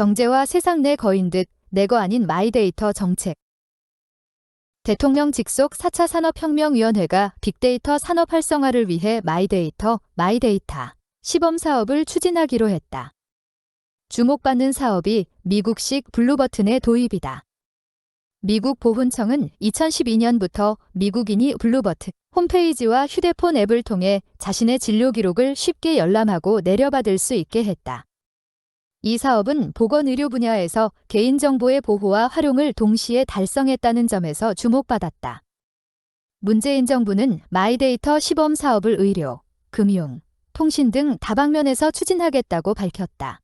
경제와 세상 내 거인 듯 내거 아닌 마이데이터 정책. 대통령 직속 4차 산업혁명위원회가 빅데이터 산업 활성화를 위해 마이데이터, 마이데이터 시범 사업을 추진하기로 했다. 주목받는 사업이 미국식 블루버튼의 도입이다. 미국 보훈청은 2012년부터 미국인이 블루버튼 홈페이지와 휴대폰 앱을 통해 자신의 진료 기록을 쉽게 열람하고 내려받을 수 있게 했다. 이 사업은 보건의료 분야에서 개인정보의 보호와 활용을 동시에 달성했다는 점에서 주목받았다. 문재인 정부는 마이데이터 시범 사업을 의료, 금융, 통신 등 다방면에서 추진하겠다고 밝혔다.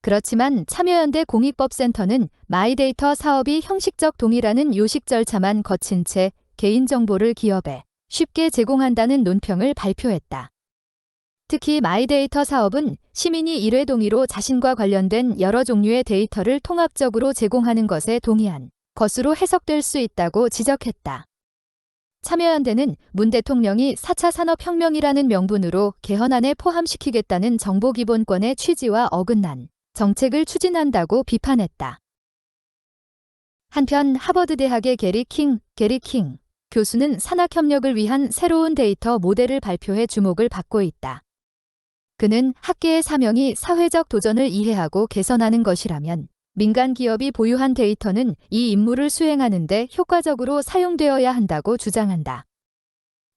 그렇지만 참여연대 공익법센터는 마이데이터 사업이 형식적 동의라는 요식 절차만 거친 채 개인정보를 기업에 쉽게 제공한다는 논평을 발표했다. 특히 마이데이터 사업은 시민이 일회 동의로 자신과 관련된 여러 종류의 데이터를 통합적으로 제공하는 것에 동의한 것으로 해석될 수 있다고 지적했다. 참여연대는 문 대통령이 4차 산업혁명이라는 명분으로 개헌안에 포함시키겠다는 정보기본권의 취지와 어긋난 정책을 추진한다고 비판했다. 한편 하버드대학의 게리 킹, 게리 킹 교수는 산학협력을 위한 새로운 데이터 모델을 발표해 주목을 받고 있다. 그는 학계의 사명이 사회적 도전을 이해하고 개선하는 것이라면 민간 기업이 보유한 데이터는 이 임무를 수행하는 데 효과적으로 사용되어야 한다고 주장한다.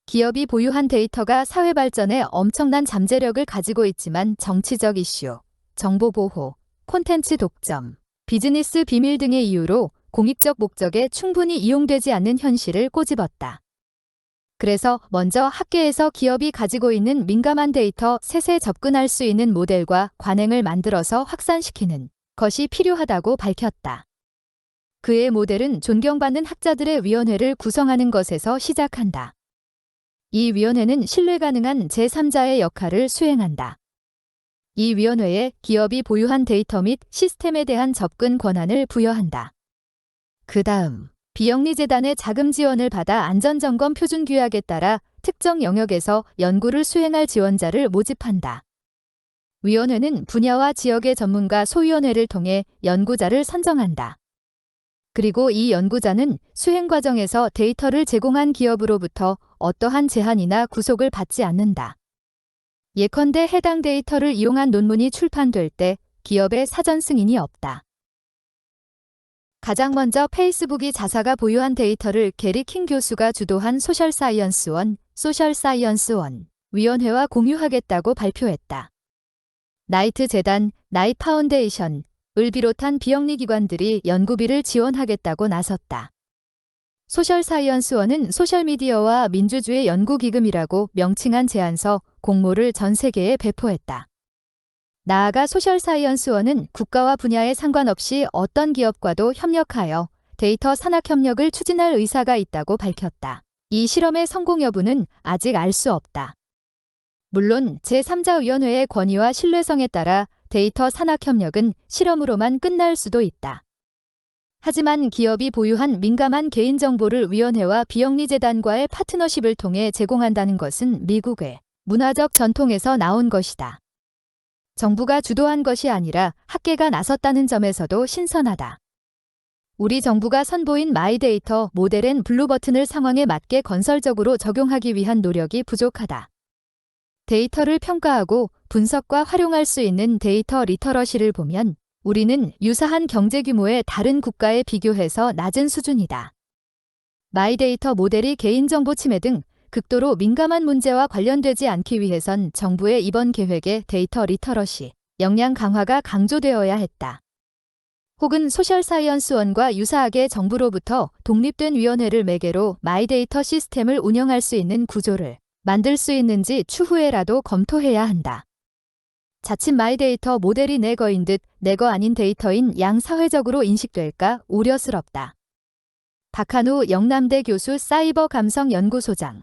기업이 보유한 데이터가 사회 발전에 엄청난 잠재력을 가지고 있지만 정치적 이슈, 정보 보호, 콘텐츠 독점, 비즈니스 비밀 등의 이유로 공익적 목적에 충분히 이용되지 않는 현실을 꼬집었다. 그래서 먼저 학계에서 기업이 가지고 있는 민감한 데이터 셋에 접근할 수 있는 모델과 관행을 만들어서 확산시키는 것이 필요하다고 밝혔다. 그의 모델은 존경받는 학자들의 위원회를 구성하는 것에서 시작한다. 이 위원회는 신뢰 가능한 제3자의 역할을 수행한다. 이 위원회에 기업이 보유한 데이터 및 시스템에 대한 접근 권한을 부여한다. 그 다음, 비영리재단의 자금 지원을 받아 안전점검 표준 규약에 따라 특정 영역에서 연구를 수행할 지원자를 모집한다. 위원회는 분야와 지역의 전문가 소위원회를 통해 연구자를 선정한다. 그리고 이 연구자는 수행 과정에서 데이터를 제공한 기업으로부터 어떠한 제한이나 구속을 받지 않는다. 예컨대 해당 데이터를 이용한 논문이 출판될 때 기업의 사전 승인이 없다. 가장 먼저 페이스북이 자사가 보유한 데이터를 게리 킹 교수가 주도한 소셜사이언스원, 소셜사이언스원 위원회와 공유하겠다고 발표했다. 나이트 재단, 나이 파운데이션, 을 비롯한 비영리 기관들이 연구비를 지원하겠다고 나섰다. 소셜사이언스원은 소셜미디어와 민주주의 연구기금이라고 명칭한 제안서 공모를 전 세계에 배포했다. 나아가 소셜사이언스원은 국가와 분야에 상관없이 어떤 기업과도 협력하여 데이터 산학 협력을 추진할 의사가 있다고 밝혔다. 이 실험의 성공 여부는 아직 알 수 없다. 물론 제3자위원회의 권위와 신뢰성에 따라 데이터 산학 협력은 실험으로만 끝날 수도 있다. 하지만 기업이 보유한 민감한 개인정보를 위원회와 비영리재단과의 파트너십을 통해 제공한다는 것은 미국의 문화적 전통에서 나온 것이다. 정부가 주도한 것이 아니라 학계가 나섰다는 점에서도 신선하다. 우리 정부가 선보인 마이데이터 모델엔 블루버튼을 상황에 맞게 건설적으로 적용하기 위한 노력이 부족하다. 데이터를 평가하고 분석과 활용할 수 있는 데이터 리터러시를 보면 우리는 유사한 경제 규모의 다른 국가에 비교해서 낮은 수준이다. 마이데이터 모델이 개인정보 침해 등 극도로 민감한 문제와 관련되지 않기 위해선 정부의 이번 계획의 데이터 리터러시, 역량 강화가 강조되어야 했다. 혹은 소셜사이언스원과 유사하게 정부로부터 독립된 위원회를 매개로 마이데이터 시스템을 운영할 수 있는 구조를 만들 수 있는지 추후에라도 검토해야 한다. 자칫 마이데이터 모델이 내 거인 듯 내 거 아닌 데이터인 양 사회적으로 인식될까 우려스럽다. 박한우 영남대 교수 사이버 감성 연구소장